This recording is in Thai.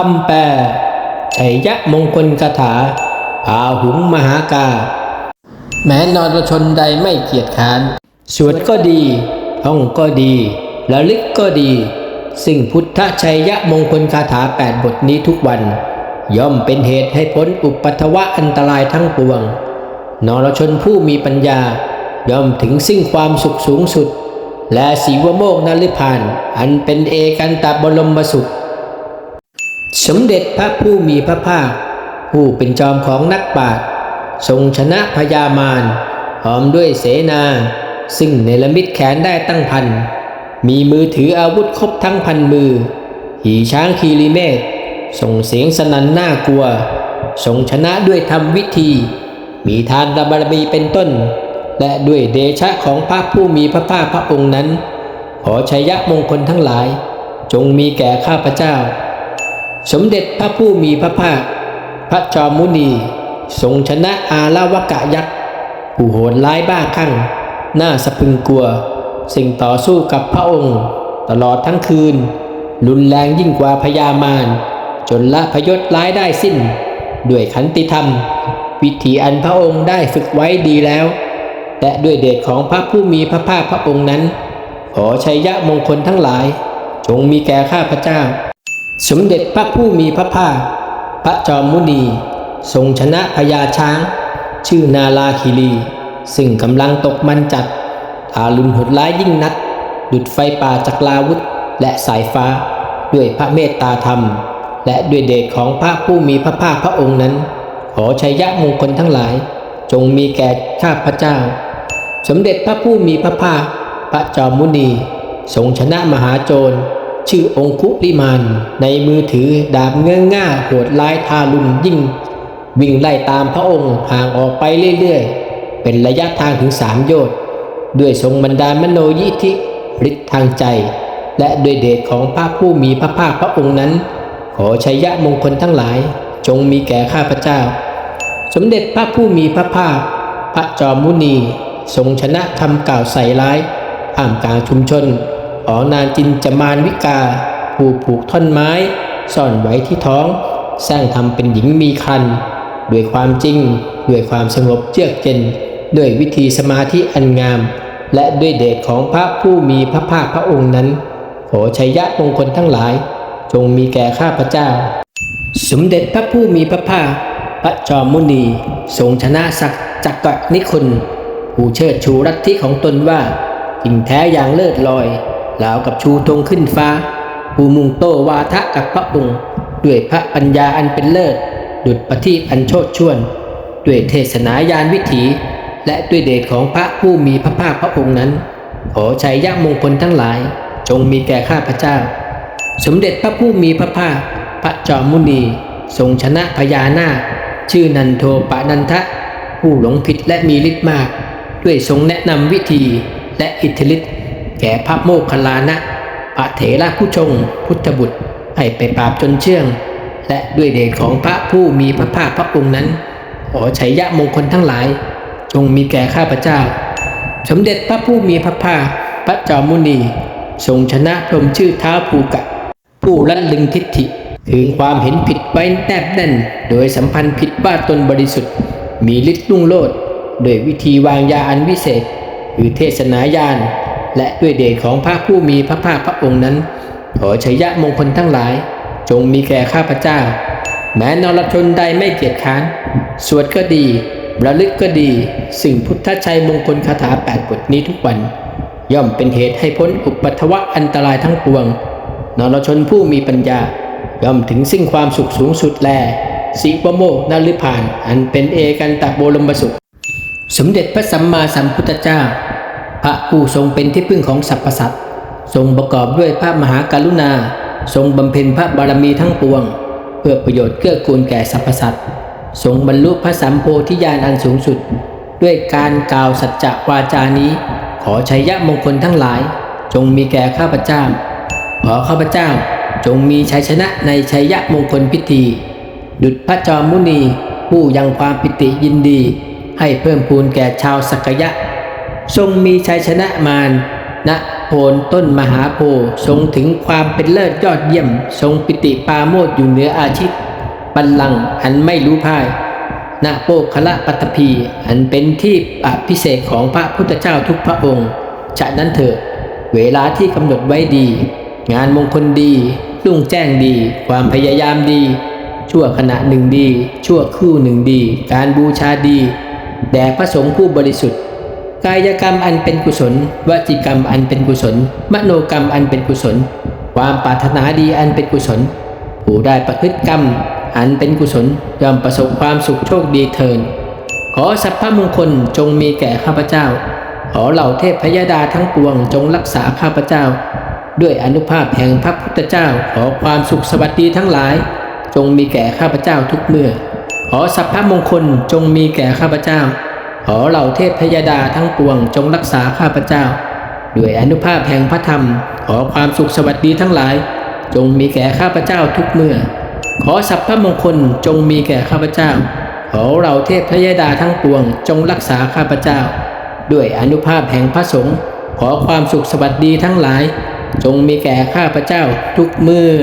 คำแปลชัยยะมงคลคาถาพาหุงมหากา แม้นรชนใดไม่เกียจค้านสวดก็ดีท่องก็ดีระลึกก็ดีซึ่งพุทธชัยยะมงคลคาถาแปดบทนี้ทุกวัน ย่อมเป็นเหตุให้พ้นอุปัตวะอันตรายทั้งปวง นรชนผู้มีปัญญา ย่อมถึงซึ่งความสุขสูงสุด และสีวโมกนฤพาน อันเป็นเอกันตบรมสุข สมเด็จพระผู้มีพระภาค ผู้เป็นจอมของนักปราชญ์ทรงชนะพญามารพร้อมด้วยเสนา ซึ่งเนรมิตแขนได้ตั้งพัน มีมือถืออาวุธครบทั้งพันมือหีช้างคีรีเมธส่งเสียงสนั่นน่ากลัว ทรงชนะด้วยธรรมวิธี มีทานบารมีเป็นต้น และด้วยเดชะของพระผู้มีพระภาคพระองค์นั้น ขอชัยยะมงคลทั้งหลาย จงมีแก่ข้าพเจ้า สมเด็จพระผู้มีพระภาค พระจอมมุนี ทรงชนะอาลาวกะยักษ์ผู้โหดร้ายบ้าคลั่งหน้าสะพึงกลัว สิ่งต่อสู้กับพระองค์ ตลอดทั้งคืน รุนแรงยิ่งกว่าพญามาร จนละพยศร้ายได้สิ้น ด้วยขันติธรรม วิธีอันพระองค์ได้ฝึกไว้ดีแล้วและด้วยเดชของพระผู้มีพระภาคพระองค์นั้น ขอชัยยะมงคลทั้งหลาย จงมีแก่ข้าพเจ้า สมเด็จพระผู้มีพระภาค พระจอมมุนีทรงชนะพญาช้าง ชื่อนาลาคิรี ซึ่งกำลังตกมันจัดทารุณหดร้ายยิ่งนักดุดไฟป่าจักลาวุธ และสายฟ้า ด้วยพระเมตตาธรรม และด้วยเดชของพระผู้มีพระภาคพระองค์นั้น ขอชัยยะมงคลทั้งหลาย จงมีแก่ข้าพเจ้า สมเด็จพระผู้มีพระภาค พระจอมมุนีทรงชนะมหาโจร ชื่อองคุลิมาน ในมือถือดาบเงื้อง่าโหดร้ายทารุณยิ่ง วิ่งไล่ตามพระองค์ห่างออกไปเรื่อยๆ เป็นระยะทางถึงสามโยชน์ด้วยทรงบรรดาลมโนยิทธิฤทธิ์ทางใจ และด้วยเดชของพระผู้มีพระภาคพระองค์นั้น ขอชัยยะมงคลทั้งหลาย จงมีแก่ข้าพเจ้า สมเด็จพระผู้มีพระภาค พระจอมมุนี ทรงชนะคำกล่าวใส่ร้ายท่ามกลางชุมชน ของนางจินจมานวิกา ผู้ผูกท่อนไม้ ซ่อนไว้ที่ท้อง สร้างทำเป็นหญิงมีคันด้วยความจริง ด้วยความสงบเยือกเย็น ด้วยวิธีสมาธิอันงาม และด้วยเดชของพระผู้มีพระภาคพระองค์นั้น ขอชัยยะมงคลทั้งหลาย จงมีแก่ข้าพเจ้า สมเด็จพระผู้มีพระภาคพระจอมมุนี ทรงชนะศักดิ์จักรนิคุณผู้เชิดชูรัทธิของตนว่าจริงแท้อย่างเลิศลอย ราวกับชูธงขึ้นฟ้า ผู้มุงโตวาทะกับพระองค์ด้วยพระปัญญาอันเป็นเลิศ ดุจประทีปอันโชดช่วน ด้วยเทศนายานวิถี และด้วยเดชของพระผู้มีพระภาคพระองค์นั้น ขอชัยยะมงคลทั้งหลาย จงมีแก่ข้าพเจ้า สมเด็จพระผู้มีพระภาคพระจอมมุนี ทรงชนะพญานาคชื่อนันโทปะนันทะ ผู้หลงผิดและมีฤทธิ์มาก ด้วยทรงแนะนำวิธีและอิทธิฤทธิ์ แก่พระโมคคัลลานะพระเถระผู้ชง พุทธบุตรให้ไปปราบจนเชื่อง และด้วยเดชของพระผู้มีพระภาคพระองค์นั้น ขอชัยยะมงคลทั้งหลาย จงมีแก่ข้าพเจ้า สมเด็จพระผู้มีพระภาคพระจอมมุนี ทรงชนะพรมชื่อท้าภูกะ ผู้ลันลึงทิฏฐิคือความเห็นผิดไว้แนบแน่น โดยสัมพันธ์ผิดว่าตนบริสุทธิ์ มีฤทธิ์ลุ่งโลดโดยวิธีวางยาอันวิเศษคือเทศนายาน และด้วยเดชของพระผู้มีพระภาคพระองค์นั้น ขอชัยยะมงคลทั้งหลาย จงมีแก่ข้าพเจ้า แม้นรชนใดไม่เกียจค้านสวดก็ดีระลึกก็ดี สิ่งพุทธชัยมงคลคาถาแปดบทนี้ทุกวัน ย่อมเป็นเหตุให้พ้นอุปัตวะอันตรายทั้งปวง นรชนผู้มีปัญญา ย่อมถึงซึ่งความสุขสูงสุดแลสีปโมกนฤพาน อันเป็นเอกันตะโบรมสุข สมเด็จพระสัมมาสัมพุทธเจ้า ระผู้ทรงเป็นที่พึ่งของสรรพสัตว์ทรงประกอบด้วยพระมหาการุณา ทรงบำเพ็ญพระบารมีทั้งปวง เพื่อประโยชน์เกื้อกูลแก่สรรพสัตว์ทรงบรรลุพระสัมโพธิญาณอันสูงสุด ด้วยการกล่าวสัจจะวาจานี้ ขอชัยยะมงคลทั้งหลาย จงมีแก่ข้าพเจ้า ขอข้าพเจ้าจงมีชัยชนะในชัยยะมงคลพิธี ดุจพระจอมมุนีผู้ยังความปิติยินดี ให้เพิ่มพูนแก่ชาวสักยะ ทรงมีชัยชนะมารณโคนต้นมหาโพทรงถึงความเป็นเลิศยอดเยี่ยม ทรงปิติปาโมทุอยู่เหนืออาชิตบัลลังอันไม่รู้พ่ายณโปคละปัตภีอันเป็นที่อภิเศษของพระพุทธเจ้าทุกพระองค์ฉะนั้นเถิดเวลาที่กำหนดไว้ดี งานมงคลดีรุ่งแจ้งดี ความพยายามดี ชั่วขณะหนึ่งดี ชั่วครู่หนึ่งดี การบูชาดี แด่พระสงฆ์ผู้บริสุทธิ์ กายกรรมอันเป็นกุศล วจีกรรมอันเป็นกุศล มโนกรรมอันเป็นกุศล ความปรารถนาดีอันเป็นกุศล ผู้ได้ประพฤติกรรม อันเป็นกุศลย่อมประสบความสุขโชคดีเทิน ขอสัพพมงคลจงมีแก่ข้าพเจ้า ขอเหล่าเทพพยดาทั้งปวงจงรักษาข้าพเจ้า ด้วยอนุภาพแห่งพระพุทธเจ้า ขอความสุขสวัสดีทั้งหลาย จงมีแก่ข้าพเจ้าทุกเมื่อ ขอสัพพมงคลจงมีแก่ข้าพเจ้า ขอเหล่าเทพพยดาทั้งปวงจงรักษาข้าพเจ้า ด้วยอนุภาพแห่งพระธรรม ขอความสุขสวัสดีทั้งหลาย จงมีแก่ข้าพเจ้าทุกเมื่อ ขอสัพพมงคลจงมีแก่ข้าพเจ้า ขอเราเทพพยดาทั้งปวงจงรักษาข้าพเจ้า ด้วยอนุภาพแห่งพระสงฆ์ขอความสุขสวัสดีทั้งหลาย จงมีแก่ข้าพเจ้าทุกเมื่อ